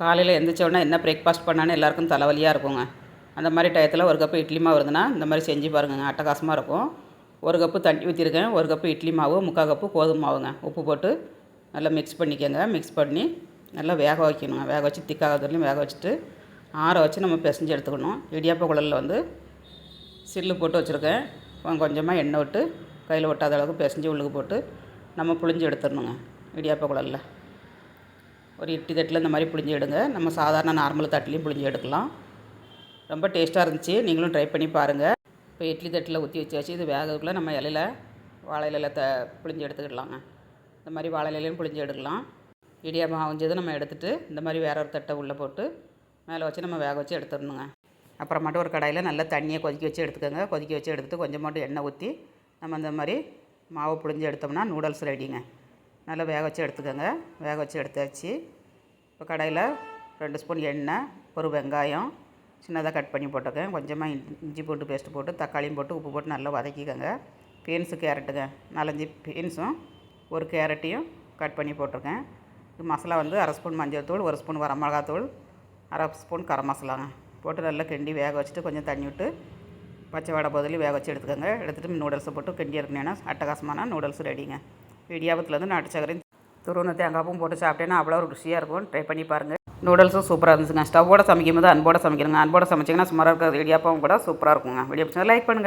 காலையில் எந்திரிச்ச என்ன பிரேக்ஃபாஸ்ட் பண்ணான்னு எல்லாருக்கும் தலைவலியாக இருக்குங்க. அந்த மாதிரி டயத்தில் ஒரு கப்பு இட்லி மாவு இருந்ததுன்னா இந்த மாதிரி செஞ்சு பாருங்கங்க அட்டகாசமாக இருக்கும். ஒரு கப்பு தண்ணி ஊற்றிருக்கேன் ஒரு கப்பு இட்லி மாவு முக்கால் கப்பு கோதுமை மாவுங்க. உப்பு போட்டு நல்லா மிக்ஸ் பண்ணிக்கோங்க. மிக்ஸ் பண்ணி நல்லா வேக வைக்கணுங்க. வேக வச்சு திக்காகிறதுலையும் வேக வச்சுட்டு ஆற வச்சு நம்ம பிசைஞ்சு எடுத்துக்கணும். இடியாப்ப குழலில் வந்து சில்லு போட்டு வச்சுருக்கேன். கொஞ்சம் கொஞ்சமாக எண்ணெய் விட்டு கையில் ஒட்டாத அளவுக்கு பிசைஞ்சு உள்ளுக்கு போட்டு நம்ம புளிஞ்சு எடுத்துடணுங்க இடியாப்ப குழலில். ஒரு இட்லி தட்டில் இந்த மாதிரி புளிஞ்சு எடுங்க. நம்ம சாதாரண நார்மல் தட்டிலையும் புளிஞ்சு எடுக்கலாம். ரொம்ப டேஸ்ட்டாக இருந்துச்சு. நீங்களும் ட்ரை பண்ணி பாருங்கள் இப்போ இட்லி தட்டில் ஊற்றி வச்சாச்சு. இது வேகக்குள்ளே நம்ம இலையில வாழை இலையில த புளிஞ்சு எடுத்துக்கிடலாங்க. இந்த மாதிரி வாழை இலையிலையும் புளிஞ்சு எடுக்கலாம். இடியாப்பம் அவிஞ்சது நம்ம எடுத்துகிட்டு இந்த மாதிரி வேற ஒரு தட்டை உள்ளே போட்டு மேலே வச்சு நம்ம வேக வச்சு எடுத்துடணுங்க. அப்புறமாட்டு ஒரு கடாயில் நல்லா தண்ணியை கொதிக்க வச்சு எடுத்துக்கோங்க. கொதிக்க வச்சு எடுத்துட்டு கொஞ்சமாட்டு எண்ணெய் ஊற்றி நம்ம இந்த மாதிரி மாவு புளிஞ்சு எடுத்தோம்னா நூடுல்ஸ் ரெடிங்க நல்லா வேக வச்சு எடுத்துக்கோங்க. வேக வச்சு எடுத்தாச்சு. இப்போ கடையில் ரெண்டு ஸ்பூன் எண்ணெய் ஒரு வெங்காயம் சின்னதாக கட் பண்ணி போட்டுக்கேன் கொஞ்சமாக இஞ்சி- பூண்டு போட்டு பேஸ்ட்டு போட்டு தக்காளியும் போட்டு உப்பு போட்டு நல்லா வதக்கிக்கோங்க. பீன்ஸு கேரட்டுங்க நாலஞ்சு பீன்ஸும் ஒரு கேரட்டையும் கட் பண்ணி போட்டிருக்கேன் மசாலா வந்து அரை ஸ்பூன் மஞ்சள் தூள் ஒரு ஸ்பூன் வரமிளகாத்தூள் அரை ஸ்பூன் கரம் மசாலாங்க. போட்டு நல்லா கிண்டி வேக வச்சுட்டு கொஞ்சம் தண்ணி விட்டு பச்சை வடை பதிலி வேக வச்சு எடுத்துக்கோங்க. எடுத்துகிட்டு நூடுல்ஸை போட்டு கிண்டி இருக்கணுன்னா அட்டகாசமான நூடுல்ஸ் ரெடிங்க. இடியாப்பத்துலேருந்து நாட்டு சக்கரையும் துருவன தேங்காய்ப்பும் போட்டு சாப்பிட்டேன்னா அவ்வளோ ருசியாக இருக்கும். ட்ரை பண்ணி பாருங்கள் நூடுல்ஸும் சூப்பராக இருந்துச்சுங்க. ஸ்டவ்வோட சமைக்கும் போது அன்போட சமைக்கிறேங்க அன்போட சமைச்சிங்கன்னா சுமாராக இருக்கிற இடியாப்பம் கூட சூப்பராக இருக்குங்க. வீடியோ லைக் பண்ணுங்கள்